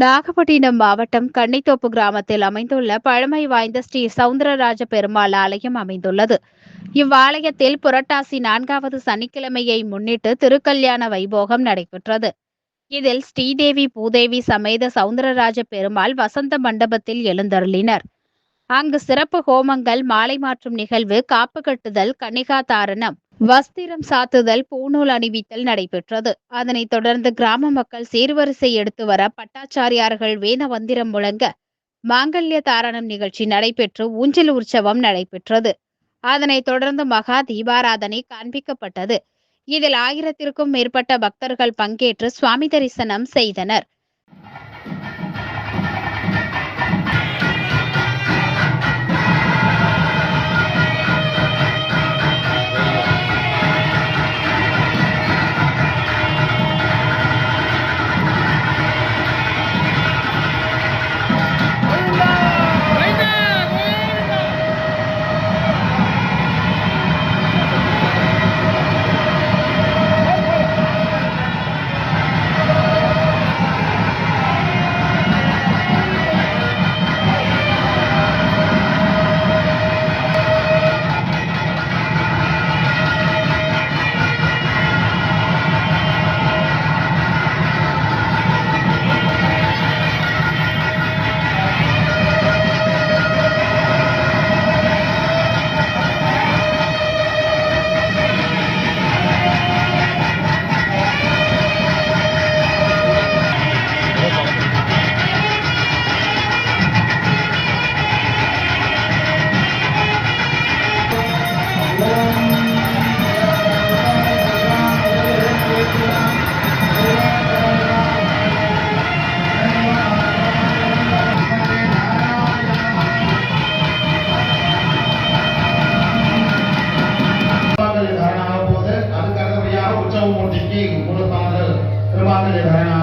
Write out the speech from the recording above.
நாகப்பட்டினம் மாவட்டம் கன்னித்தோப்பு கிராமத்தில் அமைந்துள்ள பழமை வாய்ந்த ஸ்ரீ சவுந்தரராஜ பெருமாள் ஆலயம் அமைந்துள்ளது. இவ்வாலயத்தில் புரட்டாசி நான்காவது சனிக்கிழமையை முன்னிட்டு திருக்கல்யாண வைபோகம் நடைபெற்றது. இதில் ஸ்ரீதேவி பூதேவி சமேத சவுந்தரராஜ பெருமாள் வசந்த மண்டபத்தில் எழுந்தருளினர். அங்கு சிறப்பு ஹோமங்கள் மாலை மாற்றும் நிகழ்வு காப்பு கட்டுதல் கன்னிகா தாரணம் வஸ்திரம் சாத்துதல் பூநூல் அணிவித்தல் நடைபெற்றது. அதனைத் தொடர்ந்து கிராம மக்கள் சீர்வரிசை எடுத்து வர பட்டாச்சாரியார்கள் வேத மந்திரம் முழங்க மாங்கல்ய தாரணம் நிகழ்ச்சி நடைபெற்று ஊஞ்சல் உற்சவம் நடைபெற்றது. அதனைத் தொடர்ந்து மகா தீபாராதனை காண்பிக்கப்பட்டது. இதில் ஆயிரத்திற்கும் மேற்பட்ட பக்தர்கள் பங்கேற்று சுவாமி தரிசனம் செய்தனர். dominated